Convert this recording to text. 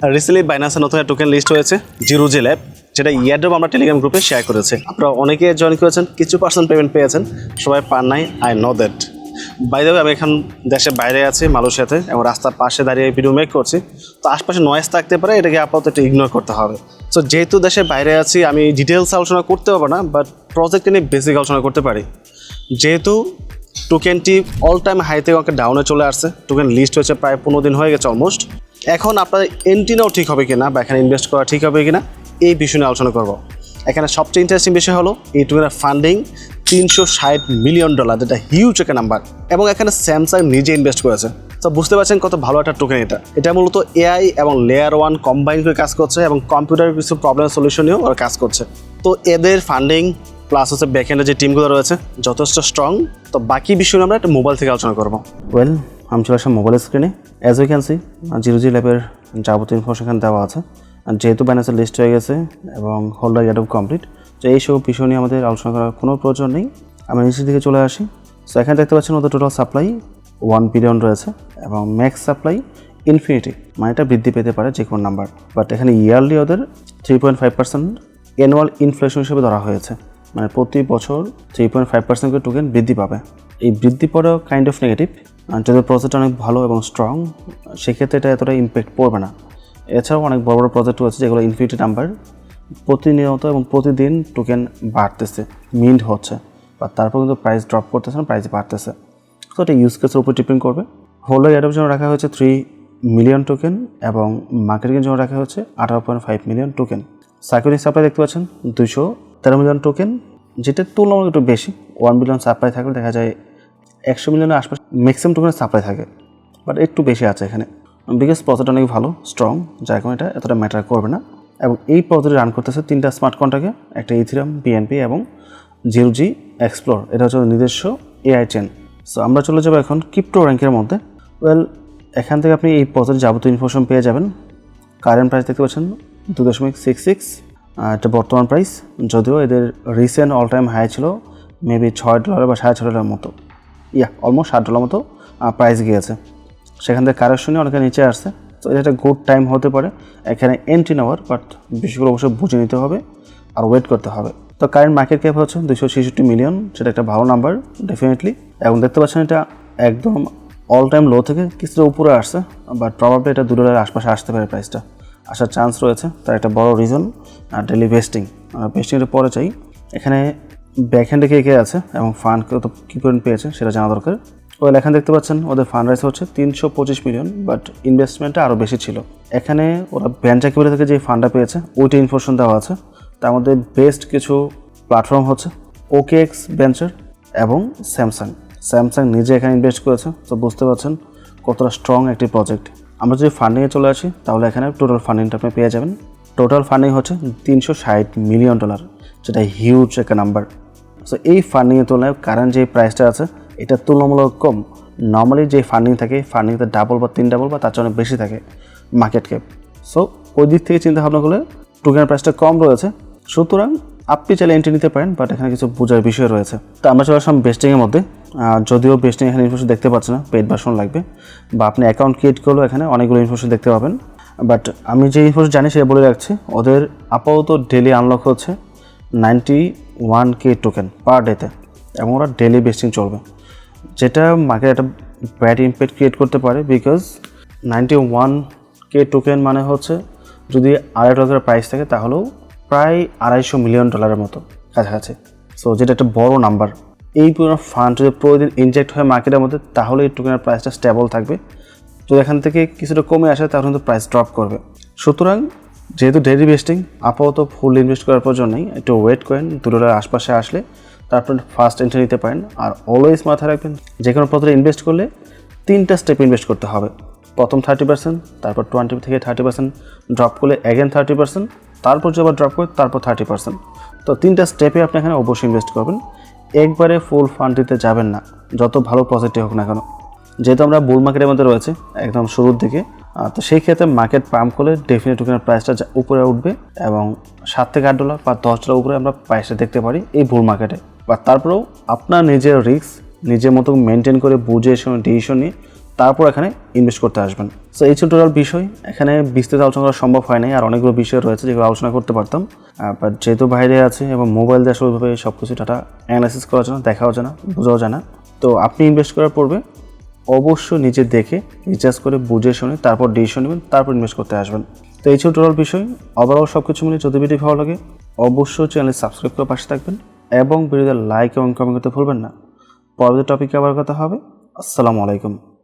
Recently বাইনান্সের নতুন token list হয়েছে জিরো জি ল্যাব যেটা ইয়ারড্রপ আমরা টেলিগ্রাম গ্রুপে শেয়ার করেছে। আপনারা অনেকে জয়েন করেছেন, কিছু পার্সেন্ট পেমেন্ট পেয়েছেন, সবাই পান নাই I know that by the আমি এখন দেশের বাইরে আছি, মালয়েশিয়াতে, এবং রাস্তার পাশে দাঁড়িয়ে ভিডিও মেক করছি। তো আশপাশে নয়েজ থাকতে পারে, এটাকে আপাতত একটু ইগনোর করতে হবে। সো যেহেতু দেশের বাইরে আছি, আমি ডিটেলস আলোচনা করতে পারব না বাট প্রজেক্টে নিয়ে বেসিক আলোচনা করতে পারি। যেহেতু টোকেনটি অল টাইম হাই থেকে অনেক ডাউনে চলে আসছে টোকেন লিস্ট হয়েছে প্রায় পনেরো দিন হয়ে গেছে অলমোস্ট এখন আপনার এন্ট্রি নেওয়া ঠিক হবে কিনা বা এখানে ইনভেস্ট করা ঠিক হবে কিনা, এই বিষয় নিয়ে আলোচনা করব। এখানে সবচেয়ে ইন্টারেস্টিং বিষয় হলো টোকেনের ফান্ডিং তিনশো ষাট মিলিয়ন ডলার যেটা হিউজ একটা নাম্বার এবং এখানে স্যামসাং নিজে ইনভেস্ট করেছে। তো বুঝতে পারছেন কত ভালো একটা টোকেন এটা। এটা মূলত এআই এবং লেয়ার ওয়ান কম্বাইন করে কাজ করছে এবং কম্পিউটার কিছু প্রবলেম সলিউশন ওরা কাজ করছে। তো এদের ফান্ডিং প্লাস হচ্ছে ব্যাকএন্ডে যে টিমগুলো রয়েছে, যথেষ্ট স্ট্রং তো বাকি বিষয় আমরা একটা মোবাইল থেকে আলোচনা করব। ওয়েল আমি চলে আসলাম মোবাইল স্ক্রিনে as we can see zero G ল্যাবের যাবতীয় ইনফরমেশন দেওয়া আছে। যেহেতু ব্যানার্সের লিস্ট হয়ে গেছে এবং হোল্ডার ইয়ার কমপ্লিট তো এইসব বিষয় নিয়ে আমাদের আলোচনা করার কোনো প্রয়োজন নেই। আমরা নিচের দিকে চলে আসি। সো এখানে দেখতে পাচ্ছেন ওদের টোটাল সাপ্লাই ওয়ান বিলিয়ন রয়েছে এবং ম্যাক্স সাপ্লাই ইনফিনিটি মানে এটা বৃদ্ধি পেতে পারে যে কোনো নাম্বার বাট এখানে ইয়ারলি ওদের three point five percent annual inflation হিসেবে ধরা হয়েছে। মানে প্রতি বছর থ্রি পয়েন্ট ফাইভ পার্সেন্ট করে টোকেন বৃদ্ধি পাবে। এই বৃদ্ধি পড়াও কাইন্ড অফ নেগেটিভ যদি প্রজেক্ট অনেক ভালো এবং স্ট্রং সেক্ষেত্রে এটা এতটা ইম্প্যাক্ট পড়বে না। এছাড়াও অনেক বড় বড় প্রজেক্ট আছে যেগুলো ইনফিনিটি নাম্বার প্রতিনিয়ত এবং প্রতিদিন টোকেন বাড়তেছে মিন্ট হচ্ছে, বা তারপর কিন্তু প্রাইস ড্রপ করতেছে না প্রাইস বাড়তেছে। তো এটা ইউজ কেসের উপর ডিপেন্ড করবে। হোল্ডার অ্যাডাপ জন্য রাখা হয়েছে থ্রি মিলিয়ন টোকেন এবং মার্কেটিংয়ের জন্য রাখা হয়েছে আঠারো পয়েন্ট ফাইভ মিলিয়ন টোকেন সাইকোনিক সাপ্লাই দেখতে পাচ্ছেন দুশো তেরো মিলিয়ন টোকেন যেটা তুলনামূলক একটু বেশি ওয়ান মিলিয়ন সাপ্লাই থাকলে দেখা যায় একশো মিলিয়নের ম্যাক্সিমাম টোকেনের সাপ্লাই থাকে বাট একটু বেশি আছে এখানে। বিকজ প্রজেক্ট অনেক ভালো স্ট্রং যার কারণে এটা এতটা ম্যাটার করবে না। এবং এই প্রজেক্ট রান করতেছে তিনটা স্মার্ট কন্ট্রাক্টে একটা ইথিরাম বিএনপি এবং জিরো জি এক্সপ্লোর এটা হচ্ছে নিজস্ব এআই চেন সো আমরা চলে যাব এখন ক্রিপ্টো র্যাঙ্কের মধ্যে। ওয়েল এখান থেকে আপনি এই প্রজেক্ট যাবতীয় ইনফরমেশন পেয়ে যাবেন। কারেন্ট প্রাইস দেখতে পাচ্ছেন দু দশমিক সিক্স সিক্স এটা বর্তমান প্রাইস যদিও এদের রিসেন্ট অল টাইম হাই ছিল মেবি ছয় ডলার বা সাড়ে ছয় ডলারের মতো। ইয়া অলমোস্ট ষাট ডলার মতো প্রাইস গিয়েছে। সেখান থেকে কারেকশনে অনেকে নিচে আসছে। তো এটা একটা গুড টাইম হতে পারে। এখানে এন্ট্রি নেওয়ার বাট বিষয়গুলো অবশ্যই বুঝে নিতে হবে আর ওয়েট করতে হবে। তো কারেন্ট মার্কেট ক্যাপ হচ্ছে দুশো ছেষট্টি মিলিয়ন সেটা একটা ভালো নাম্বার ডেফিনেটলি এবং দেখতে পাচ্ছেন এটা একদম অল টাইম লো থেকে কিছুটা উপরে আসছে বাট প্রবাবলি এটা দু ডলারের আশপাশে আসতে পারে প্রাইসটা আসার চান্স রয়েছে, তার একটা বড় রিজন ডেলি ভেস্টিং ভেস্টিংয়ের পরে চাই। এখানে ব্যাকহ্যান্ডে কে কে আছে এবং ফান্ড কত কী পরিমাণ পেয়েছে সেটা জানা দরকার। ওয়েল এখানে দেখতে পাচ্ছেন, ওদের ফান্ড রাইস হচ্ছে তিনশো পঁচিশ মিলিয়ন বাট ইনভেস্টমেন্টটা আরও বেশি ছিল। এখানে ওরা ভেঞ্চার ক্যাপিটাল থেকে যে ফান্ডটা পেয়েছে, ওইটা ইনফরমেশন দেওয়া আছে। তার মধ্যে বেস্ট কিছু প্ল্যাটফর্ম হচ্ছে ওকে এক্স ভেঞ্চার এবং স্যামসাং স্যামসাং নিজে এখানে ইনভেস্ট করেছে, তো বুঝতে পারছেন কতটা স্ট্রং একটি প্রজেক্ট আমরা যদি ফান্ডিংয়ে চলে আসি, তাহলে এখানে টোটাল ফান্ডিংটা আপনি পেয়ে যাবেন। টোটাল ফান্ডিং হচ্ছে তিনশো ষাট মিলিয়ন ডলার যেটা হিউজ একটা নাম্বার সো এই ফান্ডিংয়ের তুলনায় কারেন্ট যে প্রাইসটা আছে, এটা তুলনামূলক কম। নর্মালি যে ফান্ডিং থাকে ফান্ডিংতে ডাবল বা তিন ডাবল বা তার চেয়ে অনেক বেশি থাকে মার্কেট ক্যাপ সো ওই দিক থেকে চিন্তা ভাবনা করলে টোকেনের প্রাইসটা কম রয়েছে। সুতরাং আপনি চাইলে এন্ট্রি নিতে পারেন বাট এখানে কিছু বোঝার বিষয় রয়েছে। তো আমরা চলে আসলাম বেস্টিংয়ের মধ্যে। যদিও বেস্টিং এখানে ইনফরমেশন দেখতে পাচ্ছেন না পেড ভার্সন লাগবে। বা আপনি অ্যাকাউন্ট ক্রিয়েট করলেও এখানে অনেকগুলো ইনফরমেশন দেখতে পাবেন। বাট আমি যে ইনফরমেশন জানি সেটা বলে রাখছি, ওদের আপাতত ডেলি আনলক হচ্ছে ninety one K token per ডেতে, এবং ওরা ডেলি বেস্টিং চলবে। যেটা মার্কেট একটা ব্যাড ইম্প্যাক্ট ক্রিয়েট করতে পারে because ninety one K token মানে হচ্ছে যদি আড়াই ডলারের প্রাইস থাকে, তাহলেও প্রায় আড়াইশো মিলিয়ন ডলারের মতো কাছাকাছি। সো যেটা একটা বড় নাম্বার এই পুরো ফান্ড যদি প্রতিদিন ইনজেক্ট হয় মার্কেটের মধ্যে, তাহলে এই টোকেনের প্রাইসটা স্টেবল থাকবে। যদি এখান থেকে কিছুটা কমে আসে, তাহলে কিন্তু প্রাইস ড্রপ করবে। সুতরাং যেহেতু ডেলি বেস্টিং আপাতত ফুল ইনভেস্ট করার প্রয়োজন নেই, একটু ওয়েট করেন দু ডলার আশপাশে আসলে তারপর ফার্স্ট এন্ট্রি নিতে পারেন। আর অলওয়েজ মাথায় রাখবেন, যে কোনো পত্রে ইনভেস্ট করলে তিনটা স্টেপ ইনভেস্ট করতে হবে। প্রথম থার্টি পার্সেন্ট তারপর টোয়েন্টি থেকে থার্টি পার্সেন্ট ড্রপ করলে অ্যাগেন থার্টি পার্সেন্ট তারপর যে আবার ড্রপ করে তারপর থার্টি পার্সেন্ট তো তিনটা স্টেপে আপনি এখানে অবশ্যই ইনভেস্ট করবেন। একবারে ফুল ফান্ড দিতে যাবেন না, যত ভালো প্রজেক্টই হোক না কেন। যেহেতু আমরা বুল মার্কেটের মধ্যে রয়েছে, একদম শুরুর দিকে তো সেই ক্ষেত্রে মার্কেট পাম্প করলে ডেফিনেট টোকেনের প্রাইসটা উপরে উঠবে এবং সাত থেকে আট ডলার বা দশ ডলার উপরে আমরা প্রাইসটা দেখতে পারি এই বুল মার্কেটে বা তারপরেও আপনার নিজের রিস্ক নিজের মতো মেনটেন করে বুঝে শুনে ডিসিশন নিয়ে তারপর এখানে ইনভেস্ট করতে আসবেন। সো এই ছিল টোটাল বিষয়। এখানে বিস্তৃত আলোচনা করা সম্ভব হয় নাই, আর অনেকগুলো বিষয় রয়েছে যেগুলো আলোচনা করতে পারতাম। বাট যেহেতু বাইরে আছে এবং মোবাইল দিয়ে আসলে ওইভাবে সব কিছু ডাটা অ্যানালাইসিস করা যায় না, দেখাও যায় না, বোঝাও যায় না। তো আপনি ইনভেস্ট করার পূর্বে অবশ্যই নিজে দেখে রিচার্জ করে, বুঝে শুনে, তারপর ডিসিশন নেবেন, তারপর ইনভেস্ট করতে আসবেন। তো এই ছিল টোটাল বিষয়। ওভারঅল সব কিছু মিলে যদি ভিডিও ভালো লাগে, অবশ্যই চ্যানেল সাবস্ক্রাইব করে পাশে থাকবেন এবং ভিডিওতে লাইক এবং কমেন্ট করতে ভুলবেন না। পরবর্তী টপিকে আবার কথা হবে। আসসালামু আলাইকুম।